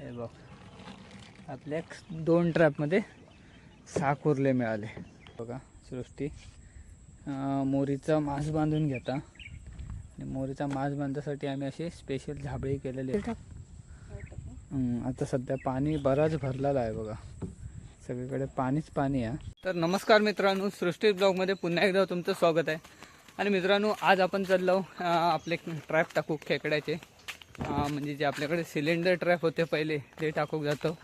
हे बघ. आपल्या दोन ट्रॅपमध्ये सहा कुर्ले मिळाले. बघा सृष्टी. मोरीचा मांस बांधून घेता. आणि मोरीचा मांस बांधण्यासाठी आम्ही असे स्पेशल झाबळी केलेली. आता सध्या पाणी बराच भरलेला आहे बघा. सगळीकडे पाणीच पाणी आहे. तर नमस्कार मित्रांनो सृष्टी ब्लॉगमध्ये पुन्हा एकदा तुमचं स्वागत आहे. आणि मित्रांनो आज आपण चाललो आपले ट्रॅप टाकू खेकड्याचे. म्हणजे जे आपल्याकडे सिलेंडर ट्रॅप होते पहिले ते टाकूक जातो.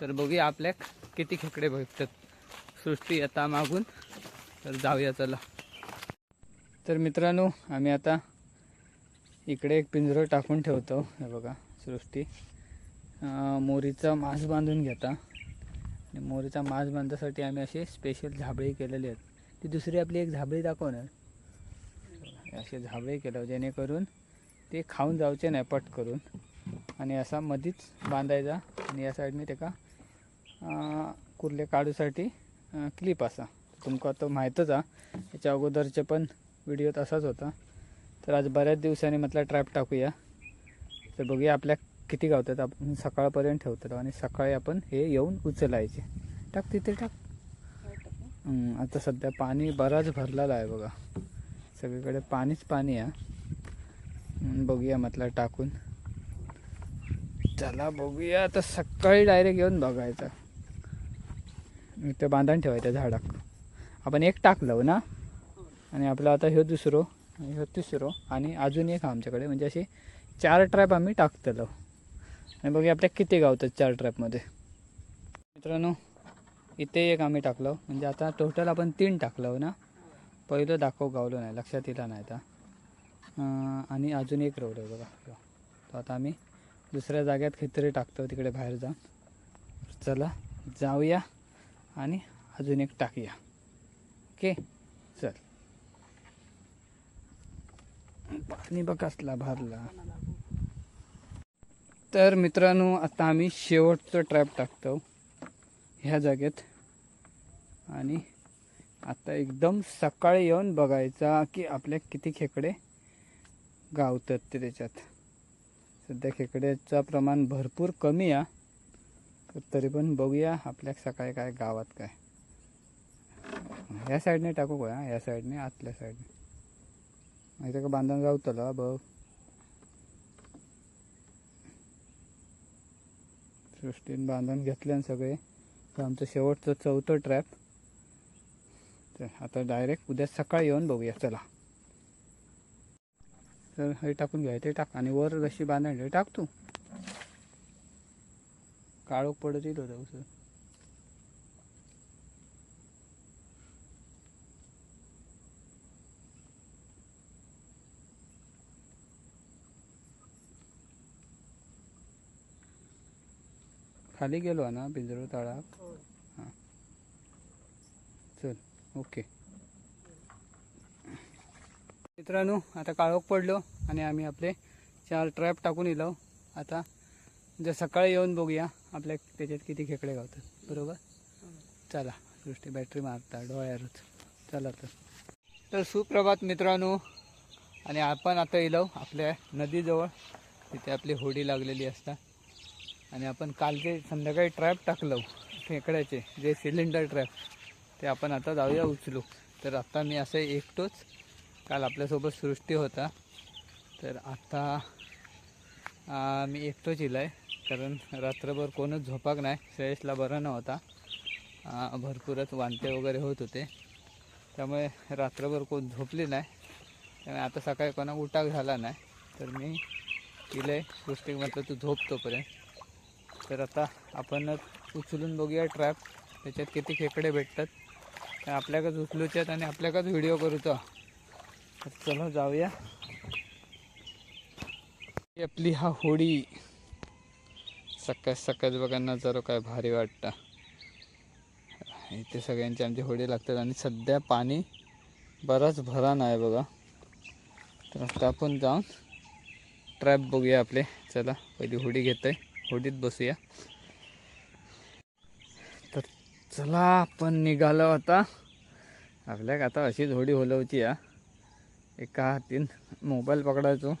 तर बघूया आपल्या किती खेकडे भेटतात. सृष्टी आता मागून. तर जाऊया चला. तर मित्रांनो आम्ही आता इकडे एक पिंजरं टाकून ठेवतो. हे बघा सृष्टी. मोरीचा मांस बांधून घेता. आणि मोरीचा मांस बांधण्यासाठी आम्ही असे स्पेशल झाबळी केलेली आहेत. ती दुसरी आपली एक झाबळी दाखवणार. असे झाबळे केलं जेणेकरून ते खाऊन जाऊचे नाही पट करून आणि असा मधीच बांधायचा आणि या साईडने त्याका अं, कुर्ले काढूसाठी क्लिप असा. तुमका तो माहीतच हा. याच्या अगोदरचे पण व्हिडिओ तसाच होता. तर आज बऱ्याच दिवसांनी म्हटलं ट्रॅप टाकूया. तर बघूया आपल्या किती गावतात. आपण सकाळपर्यंत ठेवतो आणि सकाळी आपण हे येऊन उचलायचे. टाक तिथे टाक. हम्म, आता सध्या पाणी बराच भरलेला आहे बघा. सगळीकडे पाणीच पाणी आहे. बघूया म्हटलं टाकून. चला बघूया आता सकाळी डायरेक्ट येऊन बघायचं. ते बांधून ठेवायचं झाडाक. आपण एक टाकलं ना? आणि आपलं आता ह्यो दुसरो ह्यो तिसरो आणि अजून एक आमच्याकडे म्हणजे असे चार ट्रॅप आम्ही टाकतलो. आणि बघूया आपल्या किती गावतात चार ट्रॅपमध्ये मित्रांनो इथे एक आम्ही टाकलो म्हणजे आता टोटल आपण तीन टाकलो ना? पहिलं दाखव गावलो नाही लक्षात येला नाही आता. आणि अजून एक रवलं बघा. तो आता आम्ही दुसऱ्या जाग्यात काहीतरी टाकतो तिकडे बाहेर जाऊन. चला जाऊया आणि अजून एक टाकूया. ओके चल. पाणी बघासला भरला. तर मित्रांनो आता आम्ही शेवटचं ट्रॅप टाकतो ह्या जागेत. आणि आता एकदम सकाळी येऊन बघायचा की आपल्या किती खेकडे गावतात ते त्याच्यात. सध्या खेकड्याचं प्रमाण भरपूर कमी आहे. तर तरी पण बघूया आपल्या सकाळी काय गावात काय. ह्या साईडने टाकू का? ह्या साईडने आतल्या साईडने माहिती का बांधून गावतलो बघ. सृष्टीन बांधून घेतले सगळे. आमचं शेवटचं चौथं ट्रॅप तर आता डायरेक्ट उद्या सकाळी येऊन बघूया चला. तर हे टाकून घ्या. ते टाक. आणि वर रशी बांधायची टाक तू. काळोख पडत येईल होता उसं खाली गेलो ना पिंजरो तळाक हां. चल. ओके. मित्रांनो आता काळोख पडलो आणि आम्ही आपले चार ट्रॅप टाकून येलो आता जर सकाळी येऊन बघूया आपल्या त्याच्यात किती खेकडे गावतात. बरोबर? चला दृष्टी बॅटरी मारता डोळ्यावरच. चला तर. तर सुप्रभात मित्रांनो आणि आपण आता येलो आपल्या नदीजवळ तिथे आपली होडी लागलेली असता. आणि आपण कालचे संध्याकाळी ट्रॅप टाकलो खेकड्याचे जे सिलेंडर ट्रॅप ते आपण आता जाऊया उचलू. तर आता मी असं एकटोच काल आपल्यासोबत सृष्टी होता. तर आता मी एकटोच इला आहे कारण रात्रभर कोणच झोपाक नाही. श्रेयसला बरं नव्हता. भरपूरच वांते वगैरे होत होते. त्यामुळे रात्रभर कोण झोपली नाही. त्यामुळे आता सकाळी कोणा उटाक झाला नाही. तर मी इले सृष्टी म्हटलं तू झोपतोपर्यंत तर आता आपण उचलून बघूया ट्रॅप त्याच्यात किती खेकडे भेटतात. तर आपल्याकच उचलूच्यात आणि आपल्याकच व्हिडिओ करूचा चला जाऊया. आपली हा होडी. सकाळ सकाळ बघा नजारो काय भारी वाटतं. इथे सगळ्यांची आमची होडी लागतात आणि सध्या पाणी बराच भरा आहे बघा. तर आता आपण जाऊन ट्रॅप बघूया आपले. चला पहिली होडी घेतोय. होडीत बसूया. तर चला आपण निघालो आता. आपल्याक आता अशीच होडी होलवची या एका हातीन मोबाईल पकडायचो.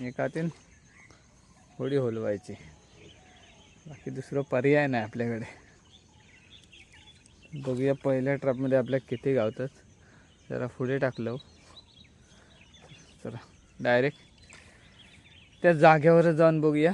एका हातीन होडी होलवायची. बाकी दुसरं पर्याय नाही आपल्याकडे. बघूया पहिल्या ट्रॅपमध्ये आपल्या किती गावतात. जरा पुढे टाकलं. चला डायरेक्ट त्या जागेवरच जाऊन बघूया.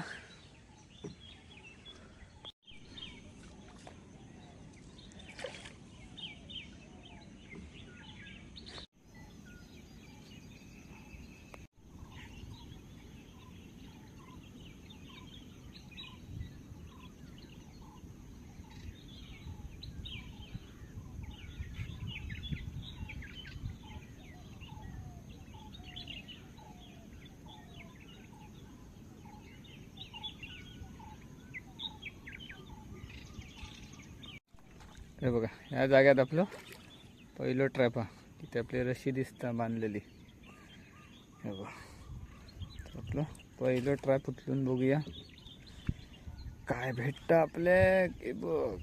हे बघा या जाग्यात आपलं पहिलं ट्रॅप हा तिथे आपली रशी दिसता बांधलेली. हे बघा. आपलं पहिलं ट्रॅप उचलून बघूया. काय भेटतं आपल्या की बघ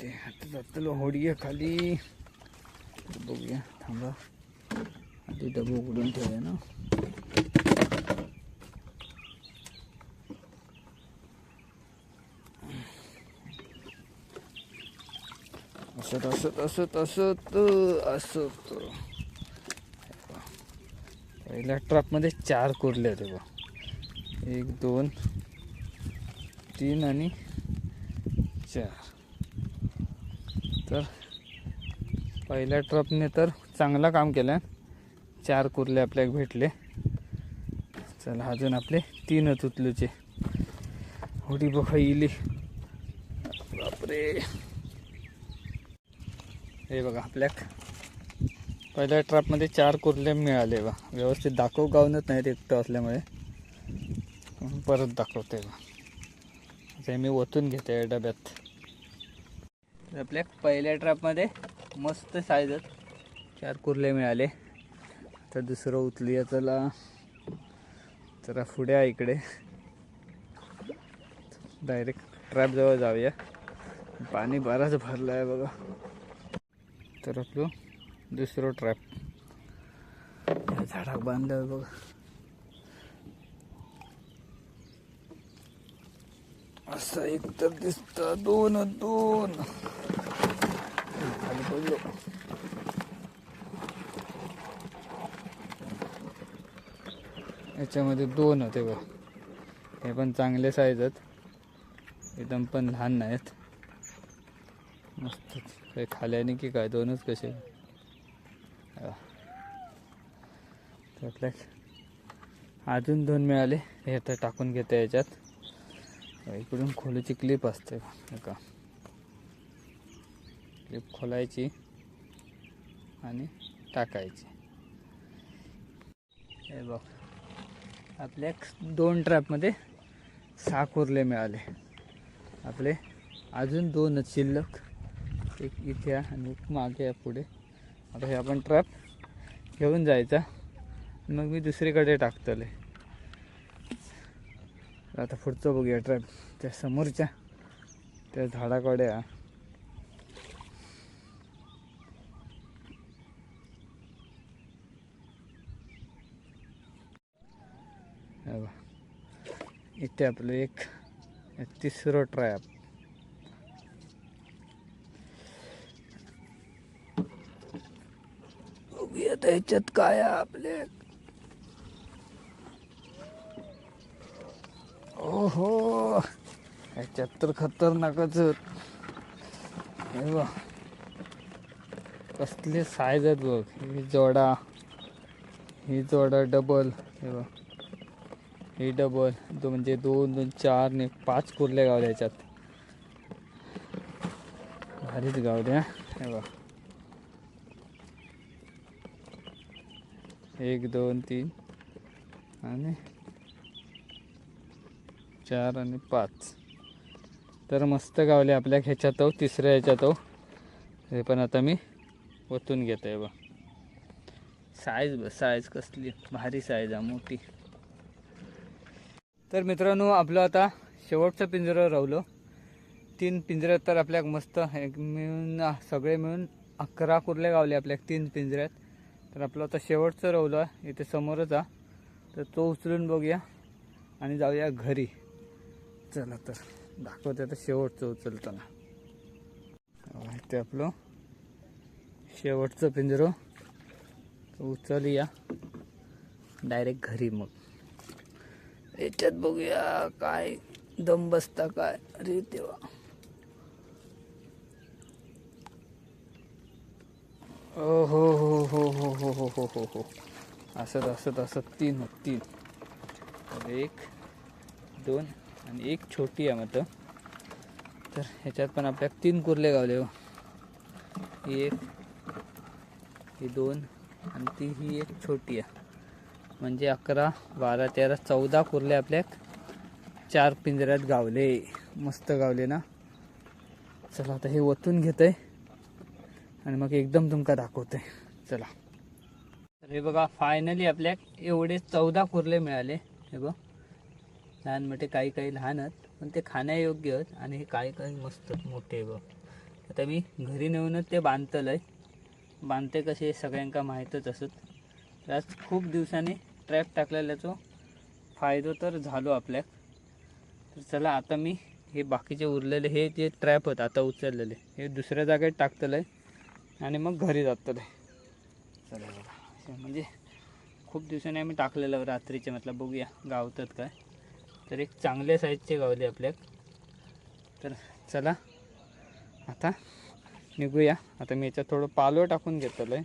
ते आता जातलो होडी खाली. बघूया थांबा. आधी डबू उघडून ठेवूया ना. असत असत असत असत असत पहिल्या ट्रॅपमध्ये चार कोरले होते बा. एक दोन तीन आणि चार. तर पहिल्या ट्रपने तर चांगला काम केलं चार कुर्ले आपल्याला भेटले. चला अजून आपले तीनच उचलूचे. होडी बघा इली. बापरे. हे बघा आपल्या पहिल्या ट्रॅपमध्ये चार कुर्ले मिळाले बा व्यवस्थित दाखव गावनच नाहीत एकटं असल्यामुळे. परत दाखवते बा ते मी ओतून घेते या डब्यात. आपल्या पहिल्या ट्रॅपमध्ये मस्त साईजच चार कुर्ले मिळाले. तर दुसरं उचलूया चला. जरा पुढे आहे इकडे. डायरेक्ट ट्रॅपजवळ जाऊया. पाणी बराच भरलं आहे बघा. तर आपलं दुसरं ट्रॅप या झाडाक बांधलं बघा. असं एक तर दिसत दोन दोन. खाली पडलो याच्यामध्ये दोन होते बघ. हे पण चांगले साईज आहेत. एकदम पण लहान नाहीत. मस्त काही खाल्याने की काय? दोनच कसे? आपल्या अजून दोन मिळाले. हे आता टाकून घेते याच्यात. इकडून खोलीची क्लिप असते एका का क्लिप खोलायची आणि टाकायची. हे बघ. आपल्या दोन ट्रॅपमध्ये सहा कुर्ले मिळाले. आपले अजून दोनच शिल्लक. एक इथे आहे आणि एक मागे आहे पुढे. आता हे आपण ट्रॅप घेऊन जायचा. मग मी दुसरीकडे टाकतले आता पुढचं बघूया ट्रॅप त्या समोरच्या त्या झाडाकडे आहे इथे आपलं एक तिसरं ट्रॅप बघूया याच्यात काय आपले? ओहो याच्यात तर खतरनाकच हे कसले साईज आहेत बघ. ही जोडा ही जोडा डबल हे बघ. ही डबल दो म्हणजे दोन दोन चार ने पाच कुर्ले गावले याच्यात. भारीच गावले हे बघ. एक दोन तीन आणि चार आणि पाच. तर मस्त गावले आपल्या ह्याच्यात हो, तिसऱ्या ह्याच्यात हो. हे पण आता मी ओतून घेत आहे बा साईज ब साईज कसली. भारी साईज आहे मोठी. तर मित्रांनो आपलं आता शेवटचं पिंजरं राहिलो. तीन पिंजऱ्यात तर आपल्याक मस्त एक मिळून सगळे मिळून अकरा कुर्ले गावले आपल्याक तीन पिंजऱ्यात. तर आपलं आता शेवटचं रवलं इथे समोरच हा तर तो उचलून बघूया आणि जाऊया घरी. चला तर दाखवते आता शेवटचं उचलताना. ते आपलं शेवटचं पिंजरो. उचलूया. डायरेक्ट घरी मग. याच्यात बघूया काय दम बसता काय. अरे तेव्हा हो हो हो हो हो हो हो हो हो. असत असत असत. तीन हो तीन. एक दोन आणि एक छोटी आहे मतं तर ह्याच्यात पण आपल्या तीन कुर्ले गावले हो. ही एक ही दोन आणि ती ही एक छोटी आहे. म्हणजे अकरा बारा तेरा चौदा कुर्ले आपल्या चार पिंजऱ्यात गावले. मस्त गावले ना. चला आता हे ओतून घेत आहे आणि मग एकदम तुमका दाखवते चला. तर हे बघा फायनली आपल्या एवढे चौदा कुर्ले मिळाले. हे बघ. लहान मोठे काही काही लहान आहेत पण ते खाण्यायोग्य आहेत आणि हे काही काही मस्त मोठे आहे बघ. आता मी घरी नेऊनच ते बांधतलं आहे बांधते कसे सगळ्यांका माहीतच असत. तर आज खूप दिवसांनी ट्रॅप टाकलेल्याचो फायदो तर झालो आपल्याक तर चला आता मी हे बाकीचे उरलेले हे जे ट्रॅप आहेत आता उचललेले हे दुसऱ्या जागेत टाकतलं आहे आणि मग घरी जातो आहे चला बघा. म्हणजे खूप दिवसांनी आम्ही टाकलेलं रात्रीचे मतलब बघूया गावतात काय. तर एक चांगल्या साईजचे गावले आपल्याक तर चला आता निघूया. आता मी याच्यात थोडं पालो टाकून घेतलं आहे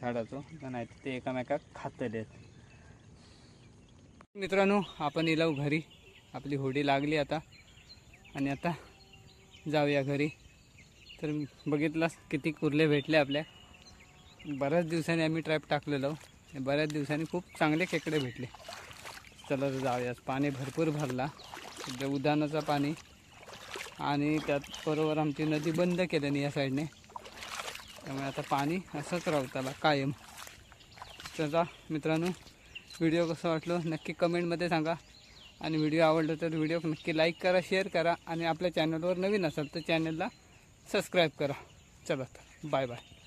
झाडाचं का नाही ते एकामेकाक खातले मित्रांनो आपण इलाव घरी. आपली होडी लागली आता. आणि आता जाऊया घरी. तर बघितलास किती कुर्ले भेटले आपल्या. बऱ्याच दिवसांनी आम्ही ट्रॅप टाकलेलो. बऱ्याच दिवसांनी खूप चांगले खेकडे भेटले. चला तर जाऊया पाणी भरपूर भरला. सध्या उदानाचं पाणी. आणि त्यात बरोबर आमची नदी बंद केल्याने या साईडने त्यामुळे आता पाणी असंच राहताला कायम. चला मित्रांनो व्हिडिओ कसं वाटलं नक्की कमेंटमध्ये सांगा. आणि व्हिडिओ आवडला तर व्हिडिओ नक्की लाईक करा शेअर करा. आणि आपल्या चॅनलवर नवीन असाल तर चॅनलला सबस्क्राईब करा चला तर बाय बाय.